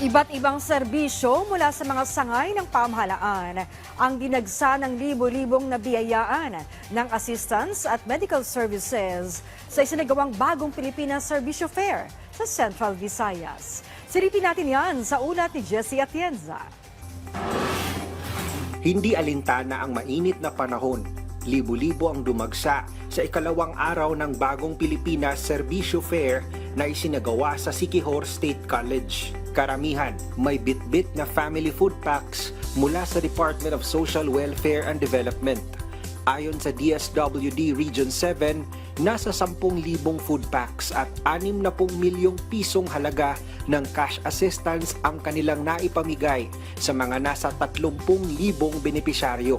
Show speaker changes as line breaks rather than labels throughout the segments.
Iba't ibang serbisyo mula sa mga sangay ng pamahalaan ang dinagsa ng libo-libong nabiyayaan ng assistance at medical services sa isinagawang bagong Pilipinas Servicio Fair sa Central Visayas. Silipin natin yan sa ulat ni Jessie Atienza.
Hindi alintana ang mainit na panahon. Libo-libo ang dumagsa sa ikalawang araw ng bagong Pilipinas Servicio Fair na isinagawa sa Siquijor State College. Karamihan may bit-bit na family food packs mula sa Department of Social Welfare and Development. Ayon sa DSWD Region 7, nasa 10,000 food packs at 60 milyong pisong halaga ng cash assistance ang kanilang naipamigay sa mga nasa 30,000 benepisyaryo.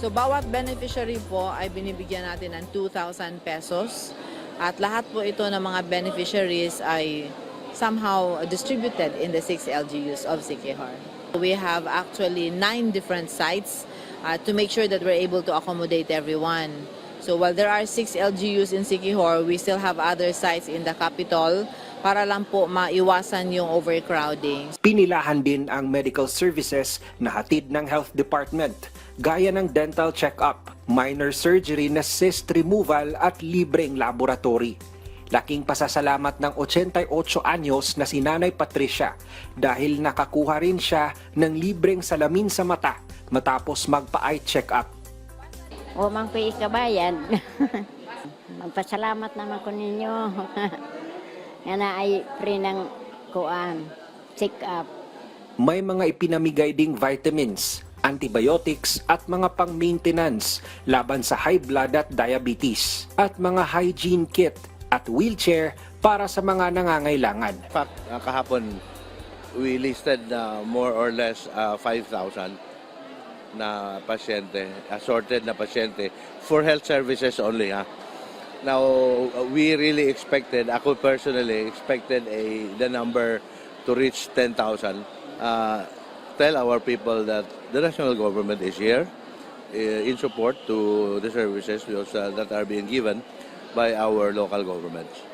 So bawat beneficiary po ay binibigyan natin ng 2,000 pesos at lahat po ito ng mga beneficiaries ay somehow distributed in the six LGUs of Siquijor. We have actually nine different sites uh, to make sure that we're able to accommodate everyone. So while there are six LGUs in Siquijor, we still have other sites in the capital para lang po maiwasan yung overcrowding.
Pinilahan din ang medical services na hatid ng Health Department, gaya ng dental check-up, minor surgery na cyst removal at libreng laboratory. Laking pasasalamat ng 88 anyos na si Nanay Patricia dahil nakakuha rin siya ng libreng salamin sa mata matapos magpa-eye check-up.
O mang pa ikabayan. Magpasalamat naman ko ninyo. Nga na ay free ng kuan, check up.
May mga ipinamigay ding vitamins, antibiotics at mga pang-maintenance laban sa high blood at diabetes at mga hygiene kit at wheelchair para sa mga nangangailangan.
In fact, uh, kahapon, we listed uh, more or less uh, 5,000 na pasyente, assorted na pasyente for health services only. Ha? Now, uh, we really expected, ako personally expected a, the number to reach 10,000. Uh, tell our people that the national government is here uh, in support to the services those, uh, that are being given by our local governments.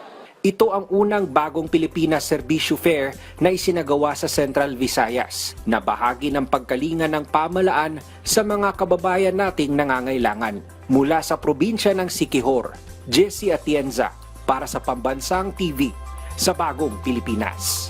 Ito ang unang bagong Pilipinas Servicio Fair na isinagawa sa Central Visayas na bahagi ng pagkalinga ng pamalaan sa mga kababayan nating nangangailangan. Mula sa probinsya ng Siquijor, Jesse Atienza para sa Pambansang TV sa Bagong Pilipinas.